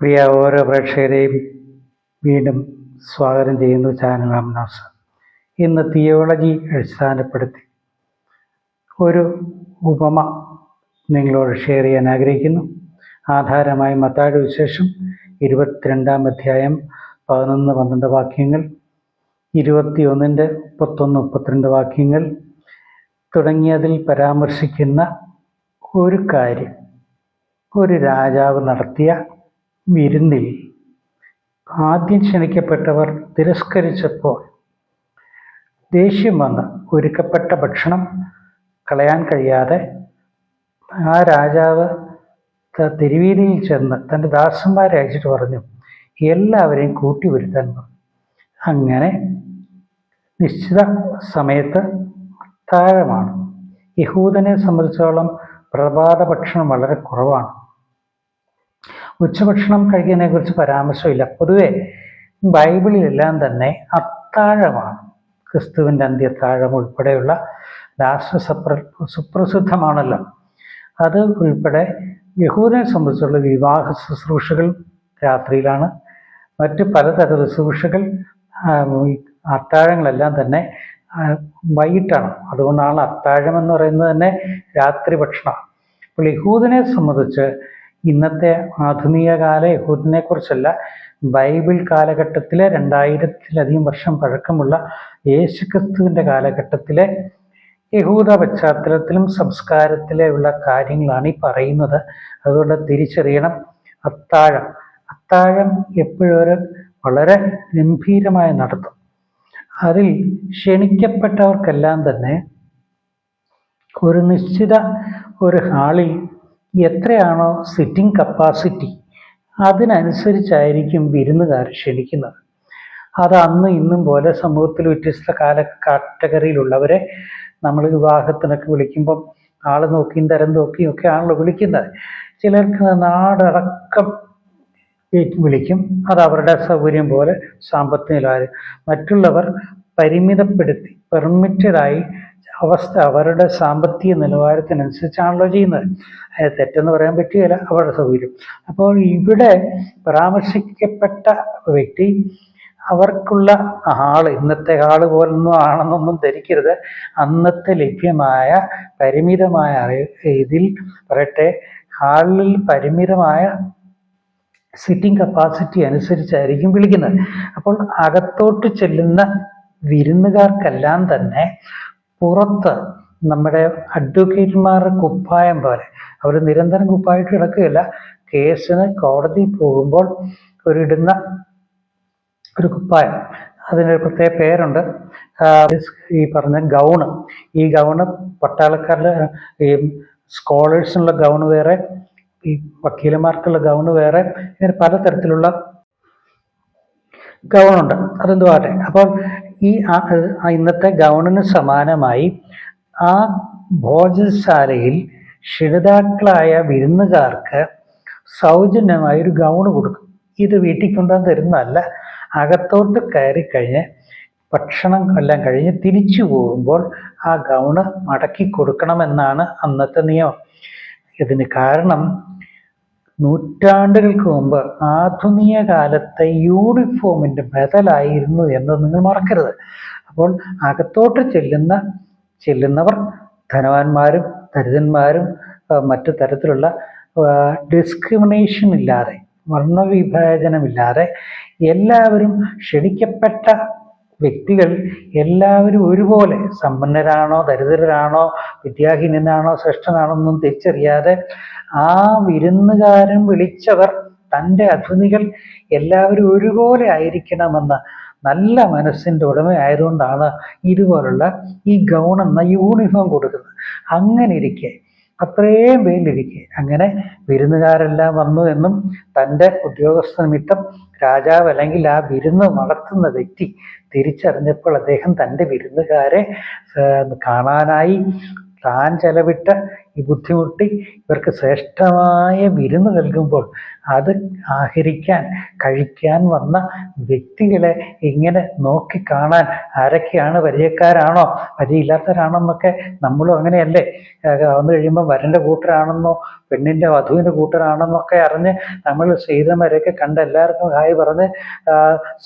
പ്രിയ ഓരോ പ്രേക്ഷകരെയും വീണ്ടും സ്വാഗതം ചെയ്യുന്നു ചാനൽ അംനാസ്. ഇന്ന് തിയോളജി അടിസ്ഥാനപ്പെടുത്തി ഒരു ഉപമ നിങ്ങളോട് ഷെയർ ചെയ്യാൻ ആഗ്രഹിക്കുന്നു. ആധാരമായി മത്തായുടെ വിശേഷം ഇരുപത്തിരണ്ടാം അധ്യായം പതിനൊന്ന് പന്ത്രണ്ട് വാക്യങ്ങൾ ഇരുപത്തി ഒന്നിന്റെ മുപ്പത്തൊന്ന് മുപ്പത്തിരണ്ട് വാക്യങ്ങൾ തുടങ്ങിയതിൽ പരാമർശിക്കുന്ന ഒരു കാര്യം. ഒരു രാജാവ് നടത്തിയ വിരുന്നിൽ ആദ്യം ക്ഷണിക്കപ്പെട്ടവർ തിരസ്കരിച്ചപ്പോൾ ദേഷ്യം വന്ന് ഒരുക്കപ്പെട്ട ഭക്ഷണം കളയാൻ കഴിയാതെ ആ രാജാവ് തിരുവീതിയിൽ ചെന്ന് തന്റെ ദാസന്മാരെ അയച്ചിട്ട് പറഞ്ഞു എല്ലാവരെയും കൂട്ടി വരുത്താൻ പറഞ്ഞു അങ്ങനെ നിശ്ചിത സമയത്ത് അത്താഴമാണ് യഹൂദനെ സംബന്ധിച്ചോളം പ്രഭാത ഭക്ഷണം വളരെ കുറവാണ്. ഉച്ചഭക്ഷണം കഴിക്കുന്നതിനെ കുറിച്ച് പരാമർശമില്ല. പൊതുവെ ബൈബിളിലെല്ലാം തന്നെ അത്താഴമാണ്. ക്രിസ്തുവിന്റെ അന്ത്യത്താഴം ഉൾപ്പെടെയുള്ള ലാസ്റ്റ് സപ്ര സുപ്രസിദ്ധമാണല്ലോ. അത് ഉൾപ്പെടെ യഹൂദനെ സംബന്ധിച്ചുള്ള വിവാഹ ശുശ്രൂഷകൾ രാത്രിയിലാണ്. മറ്റ് പലതരം ശുശ്രൂഷകൾ അത്താഴങ്ങളെല്ലാം തന്നെ വൈകിട്ടാണ്. അതുകൊണ്ടാണ് അത്താഴം എന്ന് പറയുന്നത് തന്നെ രാത്രി ഭക്ഷണം. അപ്പോൾ യഹൂദനെ സംബന്ധിച്ച് ഇന്നത്തെ ആധുനിക കാല യഹൂദിനെ കുറിച്ചല്ല ബൈബിൾ കാലഘട്ടത്തിലെ രണ്ടായിരത്തിലധികം വർഷം പഴക്കമുള്ള യേശുക്രിസ്തുവിന്റെ കാലഘട്ടത്തിലെ യഹൂദ പശ്ചാത്തലത്തിലും സംസ്കാരത്തിലെ ഉള്ള കാര്യങ്ങളാണ് ഈ പറയുന്നത്. അതുകൊണ്ട് തിരിച്ചറിയണം. അത്താഴം. അത്താഴം എപ്പോഴും വളരെ ഗംഭീരമായ നടത്തും. അതിൽ ക്ഷണിക്കപ്പെട്ടവർക്കെല്ലാം തന്നെ ഒരു നിശ്ചിത ഒരു ഹാളിൽ എത്രയാണോ സിറ്റിംഗ് കപ്പാസിറ്റി അതിനനുസരിച്ചായിരിക്കും വിരുന്നുകാർ ക്ഷണിക്കുന്നത്. അത് അന്ന് ഇന്നും പോലെ സമൂഹത്തിൽ വ്യത്യസ്ത കാല കാറ്റഗറിയിലുള്ളവരെ നമ്മൾ വിവാഹത്തിനൊക്കെ വിളിക്കുമ്പം ആൾ നോക്കിയും തരം നോക്കിയും ഒക്കെ ആണല്ലോ വിളിക്കുന്നത്. ചിലർക്ക് നാടടക്കം വിളിക്കും. അത് അവരുടെ സൗകര്യം പോലെ സാമ്പത്തിക നിലവാരം. മറ്റുള്ളവർ പരിമിതപ്പെടുത്തി പെർമിറ്റഡായി അവസ്ഥ അവരുടെ സാമ്പത്തിക നിലവാരത്തിനനുസരിച്ചാണല്ലോ ചെയ്യുന്നത്. അത് തെറ്റെന്ന് പറയാൻ പറ്റുകയില്ല അവരുടെ സൗകര്യം. അപ്പോൾ ഇവിടെ പരാമർശിക്കപ്പെട്ട വ്യക്തി അവർക്കുള്ള ആൾ ഇന്നത്തെ ആൾ പോലൊന്നും ആണെന്നൊന്നും ധരിക്കരുത്. അന്നത്തെ ലഭ്യമായ പരിമിതമായ ഇതിൽ പറയട്ടെ ഹാളിൽ പരിമിതമായ സിറ്റിംഗ് കപ്പാസിറ്റി അനുസരിച്ചായിരിക്കും വിളിക്കുന്നത്. അപ്പോൾ അകത്തോട്ട് ചെല്ലുന്ന വിരുന്നുകാർക്കെല്ലാം തന്നെ പുറത്ത് നമ്മുടെ അഡ്വക്കേറ്റുമാരുടെ കുപ്പായം പോലെ. അവർ നിരന്തരം കുപ്പായിട്ട് കിടക്കുകയില്ല. കേസിന് കോടതി പോകുമ്പോൾ ഒരിടുന്ന ഒരു കുപ്പായം. അതിനൊരു പ്രത്യേക പേരുണ്ട്. ഈ പറഞ്ഞ ഗൗണ്. ഈ ഗൗണ് പട്ടാളക്കാരുടെ ഈ സ്കോളേഴ്സിനുള്ള ഗൗണ് വേറെ ഈ വക്കീലന്മാർക്കുള്ള ഗൗണ് വേറെ ഇങ്ങനെ പലതരത്തിലുള്ള ഗൗണുണ്ട്. അതെന്തു അപ്പം ഈ ഇന്നത്തെ ഗൗണിന് സമാനമായി ആ ഭോജനശാലയിൽ ക്ഷണിതാക്കളായ വിരുന്നുകാർക്ക് സൗജന്യമായി ഒരു ഗൗണ് കൊടുക്കും. ഇത് വീട്ടിൽ കൊണ്ടുവന്ന് തരുന്നതല്ല. അകത്തോട്ട് കയറി കഴിഞ്ഞ് ഭക്ഷണം എല്ലാം കഴിഞ്ഞ് തിരിച്ചു പോകുമ്പോൾ ആ ഗൗണ് മടക്കി കൊടുക്കണമെന്നാണ് അന്നത്തെ നിയമം. ഇതിന് കാരണം നൂറ്റാണ്ടുകൾക്ക് മുമ്പ് ആധുനിക കാലത്തെ യൂണിഫോമിന്റെ ബദലായിരുന്നു എന്ന് നിങ്ങൾ മറക്കരുത്. അപ്പോൾ അകത്തോട്ട് ചെല്ലുന്ന ചെല്ലുന്നവർ ധനവാന്മാരും ദരിദ്രന്മാരും മറ്റു തരത്തിലുള്ള ഡിസ്ക്രിമിനേഷൻ ഇല്ലാതെ വർണവിഭാജനമില്ലാതെ എല്ലാവരും ക്ഷണിക്കപ്പെട്ട വ്യക്തികൾ എല്ലാവരും ഒരുപോലെ സമ്പന്നരാണോ ദരിദ്രരാണോ വിദ്യാഹീനനാണോ ശ്രേഷ്ഠനാണോ ഒന്നും തിരിച്ചറിയാതെ ആ വിരുന്നുകാരൻ വിളിച്ചവർ തന്റെ അതിഥികൾ എല്ലാവരും ഒരുപോലെ ആയിരിക്കണമെന്ന നല്ല മനസ്സിന്റെ ഉടമയായതുകൊണ്ടാണ് ഇതുപോലുള്ള ഈ ഗൗൺ എന്ന യൂണിഫോം കൊടുക്കുന്നത്. അങ്ങനെ ഇരിക്കെ അത്രയും പേരിലിരിക്കെ അങ്ങനെ വിരുന്നുകാരെല്ലാം വന്നു എന്നും തന്റെ ഉദ്യോഗസ്ഥ നിമിത്തം രാജാവ് അല്ലെങ്കിൽ ആ വിരുന്ന് നടത്തുന്ന വ്യക്തി തിരിച്ചറിഞ്ഞപ്പോൾ അദ്ദേഹം തന്റെ വിരുന്നുകാരെ കാണാനായി താൻ ചെലവിട്ട ഈ ബുദ്ധിമുട്ടി ഇവർക്ക് ശ്രേഷ്ഠമായ വിരുന്ന് നൽകുമ്പോൾ അത് ആഹരിക്കാൻ കഴിക്കാൻ വന്ന വ്യക്തികളെ ഇങ്ങനെ നോക്കിക്കാണാൻ ആരൊക്കെയാണ് പരിചയക്കാരാണോ പരിചയമില്ലാത്തവരാണോ എന്നൊക്കെ നമ്മളും അങ്ങനെയല്ലേ? വന്നു കഴിയുമ്പോൾ വരന്റെ കൂട്ടരാണെന്നോ പെണ്ണിന്റെ വധുവിന്റെ കൂട്ടരാണെന്നൊക്കെ അറിഞ്ഞ് നമ്മൾ ശ്രീതമരൊക്കെ കണ്ട് എല്ലാവർക്കും ഹായ് പറഞ്ഞ്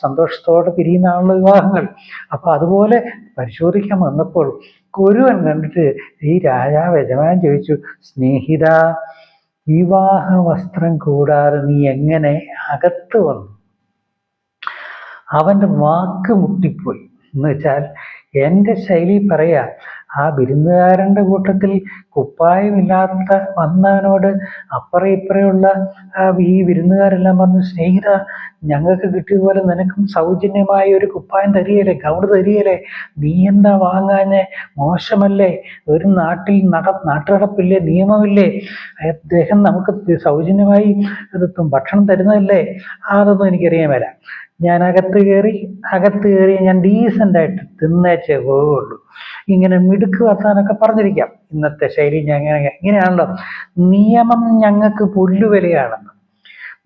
സന്തോഷത്തോടെ പിരിയുന്നതാണല്ലോ വിവാഹങ്ങൾ അപ്പോൾ അതുപോലെ പരിശോധിക്കാൻ വന്നപ്പോൾ ഒരുവൻ കണ്ടിട്ട് ഈ രാജാവ് യജമാൻ ചോദിച്ചു സ്നേഹിത വിവാഹ വസ്ത്രം കൂടാതെ നീ എങ്ങനെ അകത്ത് വന്നു? അവന്റെ വാക്ക് മുട്ടിപ്പോയി. എന്ന് വെച്ചാൽ എന്റെ ശൈലി പറയാ ആ വിരുന്നുകാരന്റെ കൂട്ടത്തിൽ കുപ്പായമില്ലാത്ത വന്നവനോട് അപ്പറ ഇപ്പറയുള്ള ഈ വിരുന്നുകാരെല്ലാം പറഞ്ഞു സ്നേഹിത ഞങ്ങൾക്ക് കിട്ടിയ പോലെ നിനക്കും സൗജന്യമായ ഒരു കുപ്പായം തരികയില്ലേ ഗൗഡ് തരികയില്ലേ? നീ എന്താ വാങ്ങാഞ്ഞ്? മോശമല്ലേ? ഒരു നാട്ടിൽ നട നാട്ടുനടപ്പില്ലേ? നിയമമില്ലേ? അദ്ദേഹം നമുക്ക് സൗജന്യമായി ഭക്ഷണം തരുന്നതല്ലേ? അതൊന്നും എനിക്കറിയാൻ വരാം ഞാൻ അകത്ത് കയറി അകത്ത് കയറി ഞാൻ ഡീസന്റായിട്ട് തിന്നേച്ചേ പോവുള്ളൂ ഇങ്ങനെ മിടുക്ക് വർത്താനൊക്കെ പറഞ്ഞിരിക്കാം. ഇന്നത്തെ ശൈലി ഞങ്ങൾ ഇങ്ങനെയാണല്ലോ. നിയമം ഞങ്ങൾക്ക് പുല്ലുവിലയാണെന്ന്.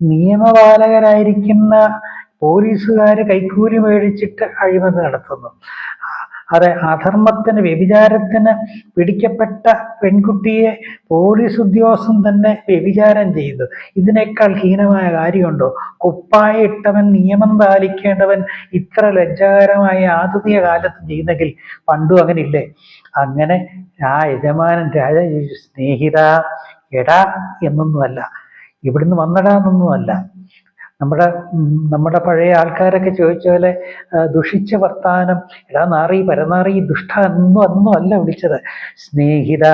നിയമപാലകരായിരിക്കുന്ന പോലീസുകാർ കൈക്കൂലി മേടിച്ചിട്ട് അഴിമതി നടത്തുന്നു. അതെ അധർമ്മത്തിന് വ്യഭിചാരത്തിന് പിടിക്കപ്പെട്ട പെൺകുട്ടിയെ പോലീസ് ഉദ്യോഗസ്ഥൻ തന്നെ വ്യഭിചാരം ചെയ്തു. ഇതിനേക്കാൾ ഹീനമായ കാര്യമുണ്ടോ? കുപ്പായിട്ടവൻ നിയമം പാലിക്കേണ്ടവൻ ഇത്ര ലജ്ജാകരമായ ആധുനിക കാലത്ത് ചെയ്യുന്നെങ്കിൽ പണ്ടും അങ്ങനെ ഇല്ലേ അങ്ങനെ ആ യജമാനൻ രാജ സ്നേഹിത എടാ എന്നൊന്നുമല്ല. ഇവിടുന്ന് വന്നടാ എന്നൊന്നുമല്ല. നമ്മുടെ നമ്മുടെ പഴയ ആൾക്കാരൊക്കെ ചോദിച്ച പോലെ ദുഷിച്ച വർത്താനം. എടാ നാറി പരനാറി ദുഷ്ട എന്നും അന്നും അല്ല വിളിച്ചത്. സ്നേഹിത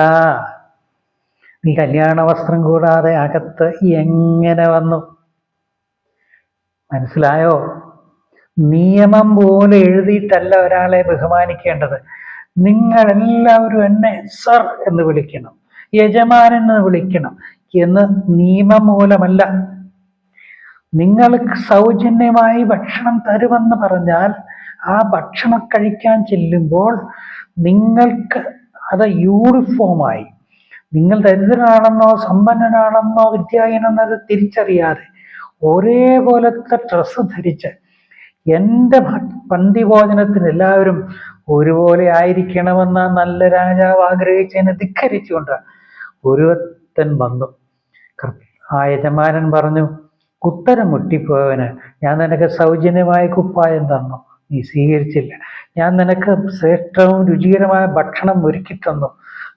നീ കല്യാണ വസ്ത്രം കൂടാതെ അകത്ത് എങ്ങനെ വന്നു? മനസ്സിലായോ? നിയമം പോലെ എഴുതിയിട്ടല്ല ഒരാളെ ബഹുമാനിക്കേണ്ടത്. നിങ്ങൾ എല്ലാവരും എന്നെ സർ എന്ന് വിളിക്കണം. യജമാനൻ എന്ന് വിളിക്കണം. എന്ന് നിയമം മൂലമല്ല നിങ്ങൾക്ക് സൗജന്യമായി ഭക്ഷണം തരുമെന്ന് പറഞ്ഞാൽ ആ ഭക്ഷണം കഴിക്കാൻ ചെല്ലുമ്പോൾ നിങ്ങൾക്ക് അത് യൂണിഫോമായി നിങ്ങൾ ദരിദ്രനാണെന്നോ സമ്പന്നനാണെന്നോ വിദ്യാഹീനെന്നത് തിരിച്ചറിയാതെ ഒരേപോലത്തെ ഡ്രസ്സ് ധരിച്ച് എന്റെ പന്തി ഭോജനത്തിന് എല്ലാവരും ഒരുപോലെ ആയിരിക്കണമെന്ന നല്ല രാജാവ് ആഗ്രഹിച്ചതിനെ ധിക്കരിച്ചുകൊണ്ട് ഒരുവത്തൻ വന്നു. ആ യജമാനൻ പറഞ്ഞു ഉത്തരം മുട്ടിപ്പോയവന് ഞാൻ നിനക്ക് സൗജന്യമായ കുപ്പായം തന്നു. നീ സ്വീകരിച്ചില്ല. ഞാൻ നിനക്ക് ശ്രേഷ്ഠവും രുചികരമായ ഭക്ഷണം ഒരുക്കി തന്നു.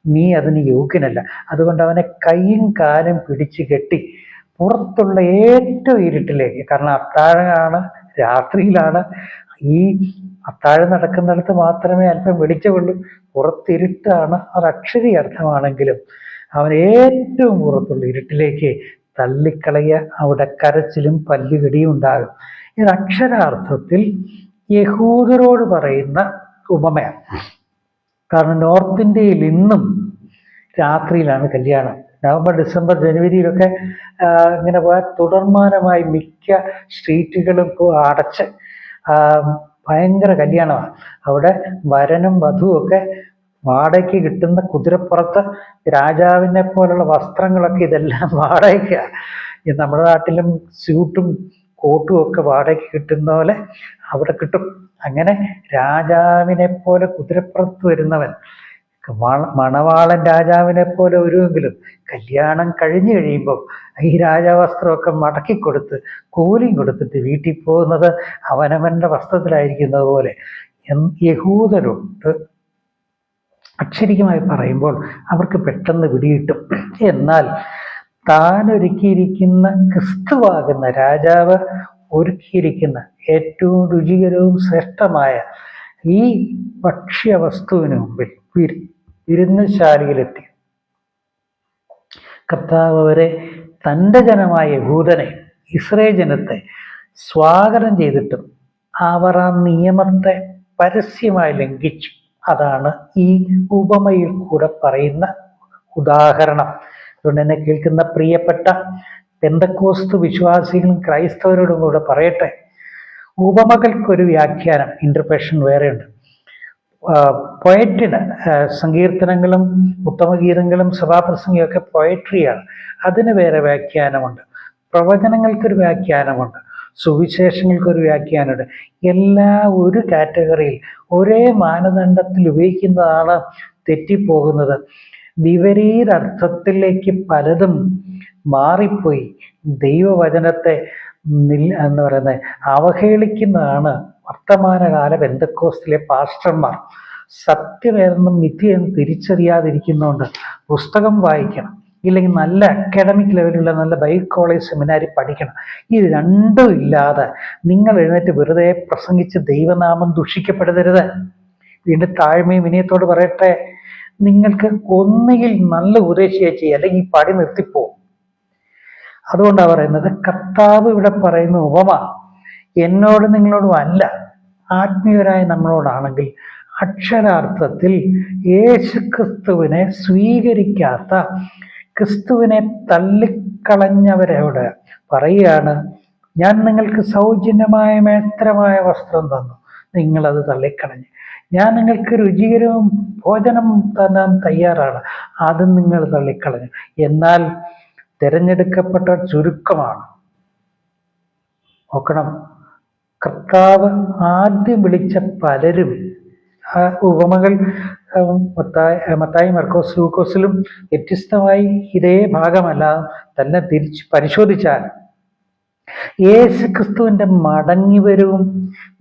നീ അതിന് യോഗ്യനല്ല. അതുകൊണ്ട് അവനെ കൈയും കാലും പിടിച്ചു കെട്ടി പുറത്തുള്ള ഏറ്റവും ഇരുട്ടിലേക്ക്. കാരണം അത്താഴമാണ് രാത്രിയിലാണ്. ഈ അത്താഴം നടക്കുന്നിടത്ത് മാത്രമേ അല്പം വെളിച്ചമുള്ളൂ. പുറത്തിരുട്ടാണ്. അത് അക്ഷരി അർത്ഥമാണെങ്കിലും അവൻ ഏറ്റവും പുറത്തുള്ള ഇരുട്ടിലേക്ക് തള്ളിക്കളയ അവിടെ കരച്ചിലും പല്ലുകടിയും ഉണ്ടാകും. ഇത് അക്ഷരാർത്ഥത്തിൽ യഹൂദരോട് പറയുന്ന ഉപമയാണ്. കാരണം നോർത്ത് ഇന്ത്യയിൽ ഇന്നും രാത്രിയിലാണ് കല്യാണം. നവംബർ ഡിസംബർ ജനുവരിയിലൊക്കെ ഇങ്ങനെ പോയാൽ തുടർമാനമായി മിക്ക സ്ട്രീറ്റുകളും അടച്ച് ഭയങ്കര കല്യാണമാണ്. അവിടെ വരനും വധുവും ഒക്കെ വാടകയ്ക്ക് കിട്ടുന്ന കുതിരപ്പുറത്ത് രാജാവിനെ പോലുള്ള വസ്ത്രങ്ങളൊക്കെ ഇതെല്ലാം വാടകയ്ക്കാണ് നമ്മുടെ നാട്ടിലും സ്യൂട്ടും കോട്ടും ഒക്കെ വാടകയ്ക്ക് കിട്ടുന്ന പോലെ അവിടെ കിട്ടും. അങ്ങനെ രാജാവിനെ പോലെ കുതിരപ്പുറത്ത് വരുന്നവൻ മണവാളൻ രാജാവിനെ പോലെ ഒരുവെങ്കിലും കല്യാണം കഴിഞ്ഞു കഴിയുമ്പോൾ ഈ രാജവസ്ത്രമൊക്കെ മടക്കി കൊടുത്ത് കൂലിയും കൊടുത്തിട്ട് വീട്ടിൽ പോകുന്നത് അവനവന്റെ വസ്ത്രത്തിലായിരിക്കുന്നത് പോലെ. യഹൂദരുണ്ട്. അക്ഷരികമായി പറയുമ്പോൾ അവർക്ക് പെട്ടെന്ന് പിടികിട്ടും. എന്നാൽ താൻ ഒരുക്കിയിരിക്കുന്ന ക്രിസ്തുവാകുന്ന രാജാവ് ഒരുക്കിയിരിക്കുന്ന ഏറ്റവും രുചികരവും ശ്രേഷ്ഠമായ ഈ ഭക്ഷ്യവസ്തുവിന് മുമ്പിൽ വിരുന്നശാലിയിലെത്തി. കർത്താവ് അവരെ തന്റെ ജനമായ ഭൂതനെ ഇസ്രേ ജനത്തെ സ്വാഗതം ചെയ്തിട്ടും അവർ ആ നിയമത്തെ പരസ്യമായി ലംഘിച്ചു. അതാണ് ഈ ഉപമയിൽ കൂടെ പറയുന്ന ഉദാഹരണം. അതുകൊണ്ട് തന്നെ കേൾക്കുന്ന പ്രിയപ്പെട്ട പെന്തക്കോസ്തു വിശ്വാസികളും ക്രൈസ്തവരോടും കൂടെ പറയട്ടെ. ഉപമകൾക്കൊരു വ്യാഖ്യാനം ഇന്റർപ്രഷൻ വേറെയുണ്ട്. പൊയറ്റിന് സങ്കീർത്തനങ്ങളും ഉത്തമഗീതങ്ങളും സഭാപ്രസംഗമൊക്കെ പൊയട്രിയാണ് അതിന് വേറെ വ്യാഖ്യാനമുണ്ട്. പ്രവചനങ്ങൾക്കൊരു വ്യാഖ്യാനമുണ്ട്. സുവിശേഷങ്ങൾക്കൊരു വ്യാഖ്യാനമുണ്ട്. എല്ലാ ഒരു കാറ്റഗറിയിൽ ഒരേ മാനദണ്ഡത്തിൽ ഉപയോഗിക്കുന്നതാണ് തെറ്റിപ്പോകുന്നത്. വിപരീതർത്ഥത്തിലേക്ക് പലതും മാറിപ്പോയി. ദൈവവചനത്തെ നിൽ എന്ന് പറയുന്നത് അവഹേളിക്കുന്നതാണ് വർത്തമാനകാല ബന്ധക്കോസ്റ്റിലെ പാസ്റ്റർമാർ. സത്യമേതെന്നും മിഥ്യയെന്നും തിരിച്ചറിയാതിരിക്കുന്നതുകൊണ്ട് പുസ്തകം വായിക്കണം. ഇല്ലെങ്കിൽ നല്ല അക്കാഡമിക് ലെവലുള്ള നല്ല ബൈബിൾ കോളേജ് സെമിനാരി പഠിക്കണം. ഇത് രണ്ടും ഇല്ലാതെ നിങ്ങൾ എഴുന്നേറ്റ് വെറുതെ പ്രസംഗിച്ച് ദൈവനാമം ദുഷിക്കപ്പെടരുത്. വീണ്ടും താഴ്മയും വിനയത്തോട് പറയട്ടെ. നിങ്ങൾക്ക് ഒന്നുകിൽ നല്ല ഉപദേശിയായി ചെയ്യുക അല്ലെങ്കിൽ ഈ പടി നിർത്തിപ്പോവും. അതുകൊണ്ടാണ് പറയുന്നത് കർത്താവ് ഇവിടെ പറയുന്ന ഉപമ എന്നോട് നിങ്ങളോടും അല്ല ആത്മീയരായ നമ്മളോടാണെങ്കിൽ അക്ഷരാർത്ഥത്തിൽ യേശുക്രിസ്തുവിനെ സ്വീകരിക്കാത്ത ക്രിസ്തുവിനെ തള്ളിക്കളഞ്ഞവരോട് പറയുകയാണ് ഞാൻ നിങ്ങൾക്ക് സൗജന്യമായ മേത്രമായ വസ്ത്രം തന്നു. നിങ്ങളത് തള്ളിക്കളഞ്ഞ്. ഞാൻ നിങ്ങൾക്ക് രുചികരവും ഭോജനം തരാൻ തയ്യാറാണ്. അത് നിങ്ങൾ തള്ളിക്കളഞ്ഞു. എന്നാൽ തിരഞ്ഞെടുക്കപ്പെട്ട ചുരുക്കമാണ്. നോക്കണം. കർത്താവ് ആദ്യം വിളിച്ച പലരും ആ ഉപമകൾ മത്തായി മത്തായി മർക്കോസ് ലൂക്കോസിലും വ്യത്യസ്തമായി ഇതേ ഭാഗമല്ല. തന്നെ തിരിച്ച് പരിശോധിച്ചാൽ യേശു ക്രിസ്തുവിന്റെ മടങ്ങിവരവും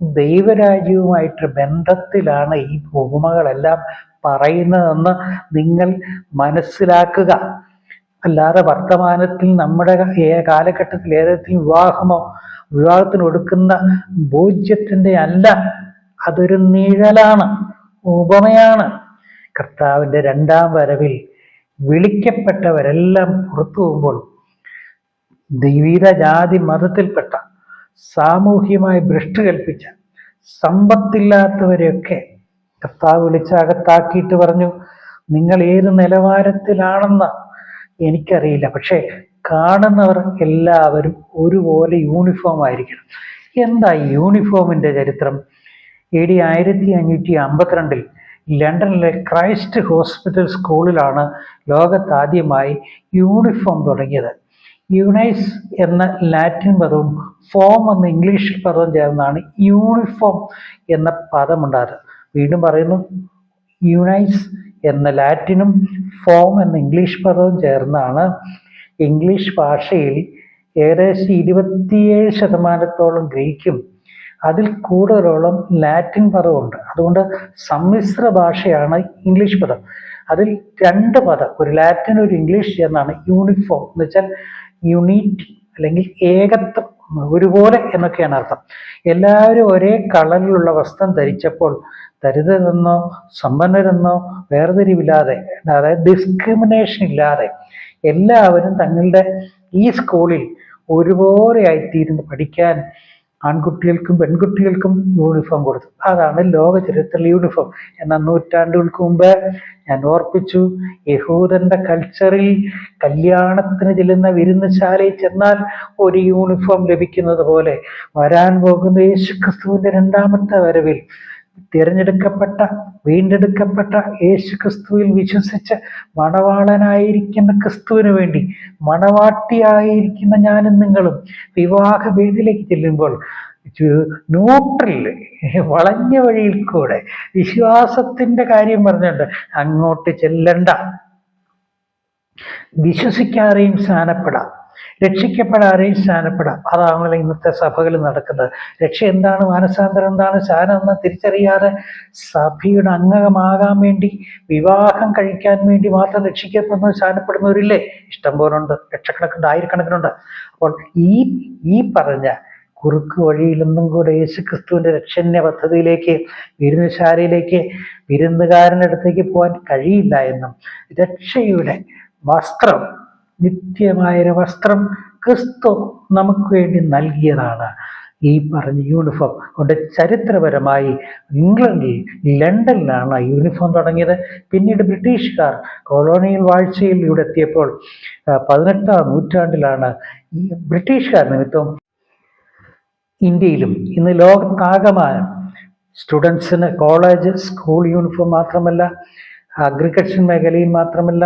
ദൈവരാജ്യവുമായിട്ട് ബന്ധത്തിലാണ് ഈ ഉപമകളെല്ലാം പറയുന്നതെന്ന് നിങ്ങൾ മനസ്സിലാക്കുക. അല്ലാതെ വർത്തമാനത്തിൽ നമ്മുടെ കാലഘട്ടത്തിൽ ഏതെങ്കിലും വിവാഹമോ വിവാഹത്തിന് ഒടുക്കുന്ന ഭോജ്യത്തിന്റെ അല്ല. അതൊരു നിഴലാണ് ഉപമയാണ്. കർത്താവിന്റെ രണ്ടാം വരവിൽ വിളിക്കപ്പെട്ടവരെല്ലാം പുറത്തു പോകുമ്പോൾ ദൈവീത ജാതി മതത്തിൽപ്പെട്ട സാമൂഹ്യമായി ഭ്രഷ്ട് കൽപ്പിച്ച സമ്പത്തില്ലാത്തവരെയൊക്കെ കർത്താവ് വിളിച്ചകത്താക്കിയിട്ട് പറഞ്ഞു നിങ്ങൾ ഏത് നിലവാരത്തിലാണെന്ന് എനിക്കറിയില്ല. പക്ഷേ കാണുന്നവർ എല്ലാവരും ഒരുപോലെ യൂണിഫോം ആയിരിക്കണം. എന്താ യൂണിഫോമിന്റെ ചരിത്രം? എ ഡി ആയിരത്തി അഞ്ഞൂറ്റി അമ്പത്തിരണ്ടിൽ ലണ്ടനിലെ ക്രൈസ്റ്റ് ഹോസ്പിറ്റൽ സ്കൂളിലാണ് ലോകത്താദ്യമായി യൂണിഫോം തുടങ്ങിയത്. യുണൈസ് എന്ന ലാറ്റിൻ പദവും ഫോം എന്ന ഇംഗ്ലീഷ് പദവും ചേർന്നാണ് യൂണിഫോം എന്ന പദമുണ്ടായത്. വീണ്ടും പറയുന്നു യുണൈസ് എന്ന ലാറ്റിനും ഫോം എന്ന ഇംഗ്ലീഷ് പദവും ചേർന്നാണ് ഇംഗ്ലീഷ് ഭാഷയിൽ ഏകദേശം ഇരുപത്തിയേഴ് ശതമാനത്തോളം ഗ്രീക്കും അതിൽ കൂടുതലോളം ലാറ്റിൻ പദമുണ്ട് അതുകൊണ്ട് സമ്മിശ്ര ഭാഷയാണ് ഇംഗ്ലീഷ് പദം. അതിൽ രണ്ട് പദം ഒരു ലാറ്റിൻ ഒരു ഇംഗ്ലീഷ് എന്നാണ് യൂണിഫോം. എന്ന് വെച്ചാൽ യൂണിറ്റി അല്ലെങ്കിൽ ഏകത്വം ഒരുപോലെ എന്നൊക്കെയാണ് അർത്ഥം. എല്ലാവരും ഒരേ കളറിലുള്ള വസ്ത്രം ധരിച്ചപ്പോൾ ദരിദ്രരെന്നോ സമ്പന്നരെന്നോ വേർതിരിവില്ലാതെ അതായത് ഡിസ്ക്രിമിനേഷൻ ഇല്ലാതെ എല്ലാവരും തങ്ങളുടെ ഈ സ്കൂളിൽ ഒരുപോലെ ആയിത്തീരുന്നു പഠിക്കാൻ. ആൺകുട്ടികൾക്കും പെൺകുട്ടികൾക്കും യൂണിഫോം കൊടുത്തു. അതാണ് ലോക ചരിത്രത്തിൽ യൂണിഫോം എന്നാൽ നൂറ്റാണ്ടുകൾക്ക് മുമ്പ് ഞാൻ ഓർപ്പിച്ചു യഹൂദന്റെ കൾച്ചറിൽ കല്യാണത്തിന് ചെല്ലുന്ന വിരുന്നുശാലയിൽ ചെന്നാൽ ഒരു യൂണിഫോം ലഭിക്കുന്നത് പോലെ വരാൻ പോകുന്ന യേശു ക്രിസ്തുവിന്റെ രണ്ടാമത്തെ വരവിൽ തിരഞ്ഞെടുക്കപ്പെട്ട വീണ്ടെടുക്കപ്പെട്ട യേശു ക്രിസ്തുവിൽ വിശ്വസിച്ച് മണവാളനായിരിക്കുന്ന ക്രിസ്തുവിന് വേണ്ടി മണവാട്ടിയായിരിക്കുന്ന ഞാനും നിങ്ങളും വിവാഹ വേദിയിലേക്ക് ചെല്ലുമ്പോൾ ന്യൂട്രൽ വളഞ്ഞ വഴിയിൽ കൂടെ വിശ്വാസത്തിന്റെ കാര്യം പറഞ്ഞുണ്ട് അങ്ങോട്ട് ചെല്ലണ്ട. വിശ്വസിക്കാതെയും സ്ഥാനപ്പെടാം രക്ഷിക്കപ്പെടാതെയും ശാനപ്പെടാം. അതാണല്ലോ ഇന്നത്തെ സഭകളിൽ നടക്കുന്നത്. രക്ഷ എന്താണ്? മാനസാന്തരം എന്താണ്? ശാനം എന്ന് തിരിച്ചറിയാതെ സഭയുടെ അംഗമാകാൻ വേണ്ടി വിവാഹം കഴിക്കാൻ വേണ്ടി മാത്രം രക്ഷിക്കപ്പെടുന്ന ശാനപ്പെടുന്നവരില്ലേ? ഇഷ്ടം പോലുണ്ട് ലക്ഷക്കണക്കുണ്ട് ആയിരക്കണക്കിനുണ്ട്. അപ്പോൾ ഈ ഈ പറഞ്ഞ കുറുക്ക് വഴിയിലൊന്നും കൂടെ യേശു ക്രിസ്തുവിന്റെ രക്ഷന്യ പദ്ധതിയിലേക്ക് വിരുന്നുശാലയിലേക്ക് വിരുന്നുകാരന്റെ അടുത്തേക്ക് പോകാൻ കഴിയില്ല എന്നും രക്ഷയുടെ വസ്ത്രം നിത്യമായൊരു വസ്ത്രം ക്രിസ്തു നമുക്ക് വേണ്ടി നൽകിയതാണ്. ഈ പറഞ്ഞ യൂണിഫോം കൊണ്ട് ചരിത്രപരമായി ഇംഗ്ലണ്ടിൽ ലണ്ടനിലാണ് യൂണിഫോം തുടങ്ങിയത്. പിന്നീട് ബ്രിട്ടീഷുകാർ കൊളോണിയൽ വാഴ്ചയിൽ ഇവിടെ എത്തിയപ്പോൾ പതിനെട്ടാം നൂറ്റാണ്ടിലാണ് ഈ ബ്രിട്ടീഷുകാർ നിമിത്തം ഇന്ത്യയിലും ഇന്ന് ലോകത്താകമാനം സ്റ്റുഡൻസിന് കോളേജ് സ്കൂൾ യൂണിഫോം മാത്രമല്ല അഗ്രികൾച്ചർ മേഖലയിൽ മാത്രമല്ല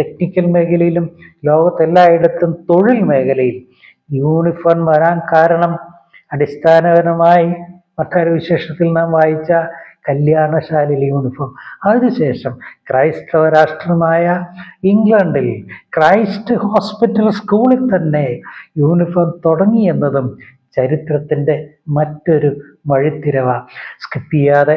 ടെക്നിക്കൽ മേഖലയിലും ലോകത്തെല്ലായിടത്തും തൊഴിൽ മേഖലയിൽ യൂണിഫോം വരാൻ കാരണം അടിസ്ഥാനപരമായി മറ്റൊരു വിശേഷത്തിൽ നാം വായിച്ച കല്യാണശാലയിലെ യൂണിഫോം അതിനുശേഷം ക്രൈസ്തവ രാഷ്ട്രമായ ഇംഗ്ലണ്ടിൽ ക്രൈസ്റ്റ് ഹോസ്പിറ്റൽ സ്കൂളിൽ തന്നെ യൂണിഫോം തുടങ്ങി എന്നതും ചരിത്രത്തിന്റെ മറ്റൊരു വഴിത്തിരവ. സ്കിപ്പ് ചെയ്യാതെ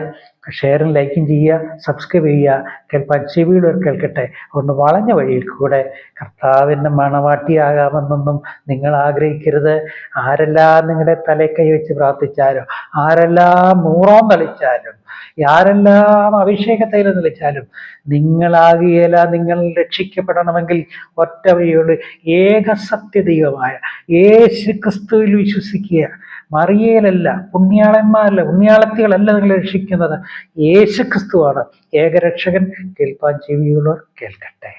ഷെയറും ലൈക്കും ചെയ്യുക സബ്സ്ക്രൈബ് ചെയ്യുക കേൾപ്പാൻ ചെവിയുള്ളവർ കേൾക്കട്ടെ. അതുകൊണ്ട് വളഞ്ഞ വഴിയിൽ കൂടെ കർത്താവിന്റെ മണവാട്ടിയാകാമെന്നൊന്നും നിങ്ങൾ ആഗ്രഹിക്കരുത്. ആരെല്ലാം നിങ്ങളുടെ തലേ കൈ വെച്ച് പ്രാർത്ഥിച്ചാലും ആരെല്ലാം നൂറോം തളിച്ചാലും ആരെല്ലാം അഭിഷേക തളിച്ചാലും നിങ്ങളാകിയല നിങ്ങൾ രക്ഷിക്കപ്പെടണമെങ്കിൽ ഒറ്റ വഴിയുള്ളൂ. ഏകസത്യ ദൈവമായ യേശു ക്രിസ്തുവിൽ വിശ്വസിക്കുക. മറിയേലല്ല പുണ്യാളന്മാരല്ല പുണ്യാളത്തികളല്ല നിങ്ങളെ രക്ഷിക്കുന്നത്. യേശു ക്രിസ്തുവാണ് ഏകരക്ഷകൻ കേൾപ്പാൻ ചെവിയുള്ളവർ കേൾക്കട്ടെ.